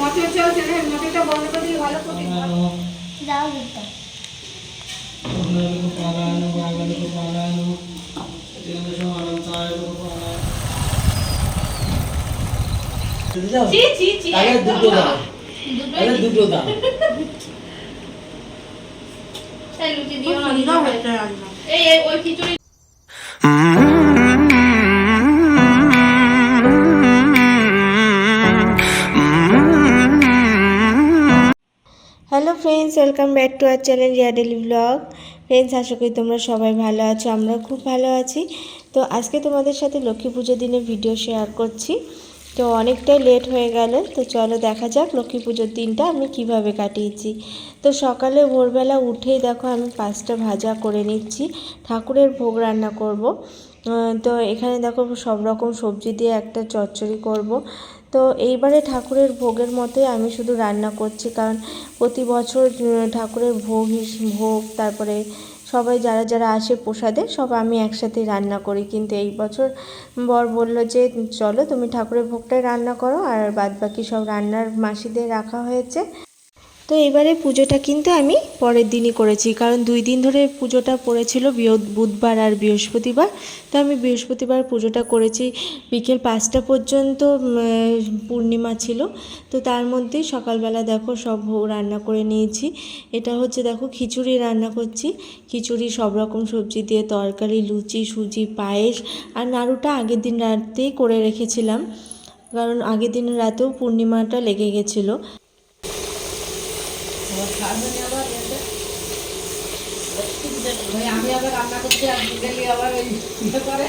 মটর চলছে না। মটরটা বন্ধ করে দিলে ভালো প্রোটিন দাও দুধটা। ছি ছি ছি দুটো দাও। দুটো এই এই ওই খিচুড়ি। Friends welcome back to our channel Riya daily vlog friends আশা করি তোমরা সবাই ভালো আছো আমরা খুব ভালো আছি। তো আজকে তোমাদের সাথে লক্ষ্মী পুজোর দিনে ভিডিও শেয়ার করছি। তো অনেকটাই লেট হয়ে গেল, তো চলো দেখা যাক লক্ষ্মী পুজোর দিনটা আমি কীভাবে কাটিয়েছি। তো সকালে ভোরবেলা উঠেই দেখো আমি পাঁচটা ভাজা করে নিচ্ছি, ঠাকুরের ভোগ রান্না করব। তো এখানে দেখো সব রকম সবজি দিয়ে একটা চচ্চড়ি করব। তো এইবারে ঠাকুরের ভোগের মতোই আমি শুধু রান্না করছি, কারণ প্রতি বছর ঠাকুরের ভোগ ভোগ, তারপরে সবাই যারা যারা আসে প্রসাদে, সব আমি একসাথে রান্না করি। কিন্তু এই বছর বর বলল যে, চলো তুমি ঠাকুরের ভোগটাই রান্না করো, আর বাদ বাকি সব রান্নার মাসিদের রাখা হয়েছে। তো এবারে পুজোটা কিন্তু আমি পরের দিনই করেছি, কারণ দুই দিন ধরে পুজোটা পড়েছিল বুধবার আর বৃহস্পতিবার। তো আমি বৃহস্পতিবার পুজোটা করেছি, বিকেল পাঁচটা পর্যন্ত পূর্ণিমা ছিল। তো তার মধ্যেই সকালবেলা দেখো সব রান্না করে নিয়েছি। এটা হচ্ছে দেখো খিচুড়ি রান্না করছি। খিচুড়ি সব রকম সবজি দিয়ে তরকারি, লুচি, সুজি, পায়েস আর নাড়ুটা আগের দিন রাতেই করে রেখেছিলাম। কারণ আগের দিন রাতেও পূর্ণিমাটা লেগে গেছিল। আমি আবার রান্না করছি আর আবার ওই ইয়ে করে।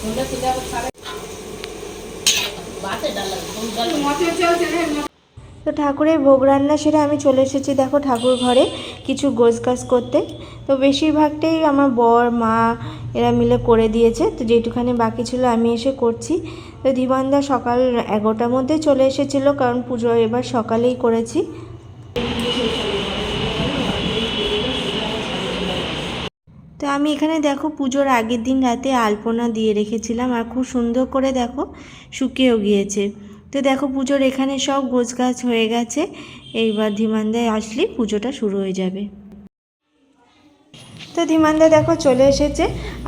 তুলে আবার সারে বাসে ডালা না তো ঠাকুরের ভোগ রান্না সেরে আমি চলে এসেছি দেখো ঠাকুর ঘরে কিছু গোছ গাছ করতে। তো বেশিরভাগটাই আমার বর, মা এরা মিলে করে দিয়েছে। তো যেটুখানি বাকি ছিল আমি এসে করছি। তো ধীমানদা সকাল এগারোটার মধ্যে চলে এসেছিল কারণ পুজো এবার সকালেই করেছি। তো আমি এখানে দেখো পুজোর আগের দিন রাতে আলপনা দিয়ে রেখেছিলাম আর খুব সুন্দর করে দেখো শুকিয়েও গিয়েছে। তো দেখো পুজোর এখানে সব গোছ গাছ হয়ে গেছে। এইবার ধীমানদায় আসলে পুজোটা শুরু হয়ে যাবে। তো ধীমানদা দেখো চলে এসেছে।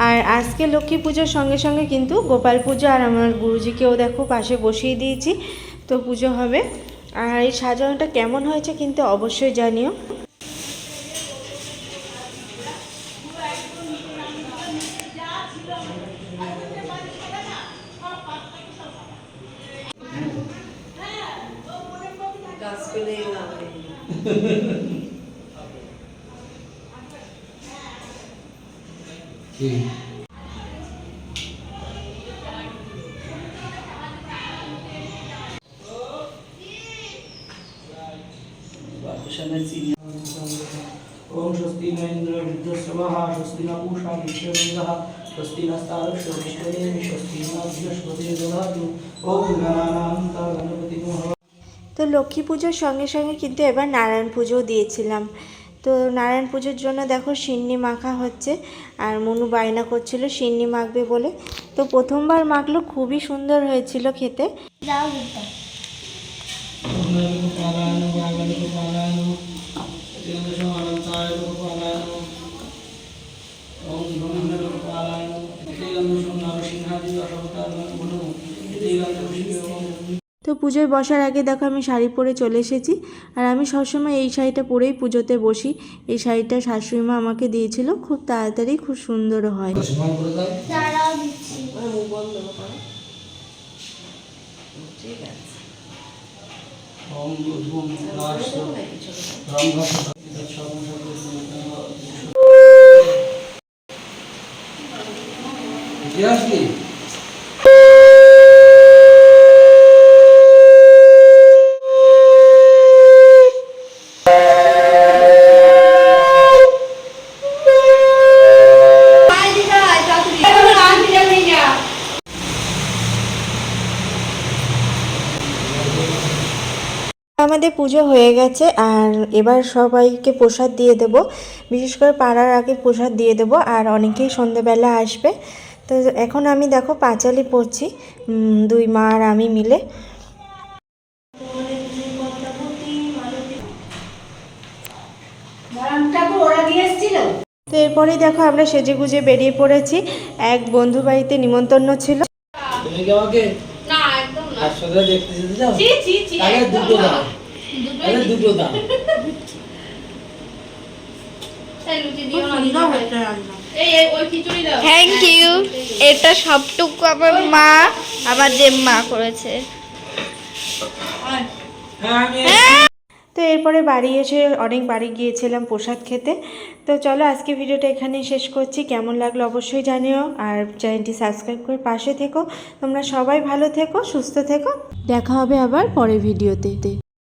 আর আজকে লক্ষ্মী পুজোর সঙ্গে সঙ্গে কিন্তু গোপাল পুজো আর আমার গুরুজিকেও দেখো পাশে বসিয়ে দিয়েছি। তো পুজো হবে। আর এই সাজানোটা কেমন হয়েছে কিন্তু অবশ্যই জানিও। కాసుకునే ओम स्वस्ति न इंद्र विद्य स्वस्ति न पूषा विश्ववेद स्वस्ति नस्तारक्ष विश्वने स्वस्ति नाभ्यश्वते दधातु ओम गणानां गणपतिनो তো লক্ষ্মী পুজোর সঙ্গে সঙ্গে কিন্তু এবার নারায়ণ পুজোও দিয়েছিলাম তো নারায়ণ পুজোর জন্য দেখো সিন্নি মাখা হচ্ছে আর মনু বায়না করছিল সিন্নি মাখবে বলে তো প্রথমবার মাখলো খুবই সুন্দর হয়েছিল খেতে তো পুজোয় বসার আগে দেখো আমি শাড়ি পরে চলে এসেছি। আর আমি সবসময় এই শাড়িটা পরেই পুজোতে বসি। এই শাড়িটা শাশুড়ি মা আমাকে দিয়েছিল। খুব তাড়াতাড়ি খুব সুন্দর হয়। ঠিক আছে আমাদের পুজো হয়ে গেছে আর এবার সবাইকে প্রসাদ দিয়ে দেব। বিশেষ করে পাড়ার আগে প্রসাদ দিয়ে দেব আর অনেকেই সন্ধেবেলা আসবে। তো এখন আমি দেখো পাঁচালি পড়ছি দুই মা আর আমি মিলে। তো এরপরেই দেখো আমরা সেজে গুজে বেরিয়ে পড়েছি। এক বন্ধু বাড়িতে নিমন্ত্রণ ছিল। তুমি কি আমাকে না একদম না। একসাথে দেখতে যেতে চাও? ছি ছি তাহলে একদম না। দুটো দাও এই লুচি দিও না দিও না। এই এই, ওই খিচুড়ি দাও। থ্যাংক ইউ এটা সবটুকু আমার মা আমার যে মা করেছে হ্যাঁ। তো এরপরে বাড়ি এসে অনেক বাড়ি গিয়েছিলাম প্রসাদ খেতে। তো চলো আজকে ভিডিওটা এখানেই শেষ করছি। কেমন লাগল অবশ্যই জানিও। আর চ্যানেলটি সাবস্ক্রাইব করে পাশে থেকো। তোমরা সবাই ভালো থেকো সুস্থ থেকো। দেখা হবে আবার পরের ভিডিওতে।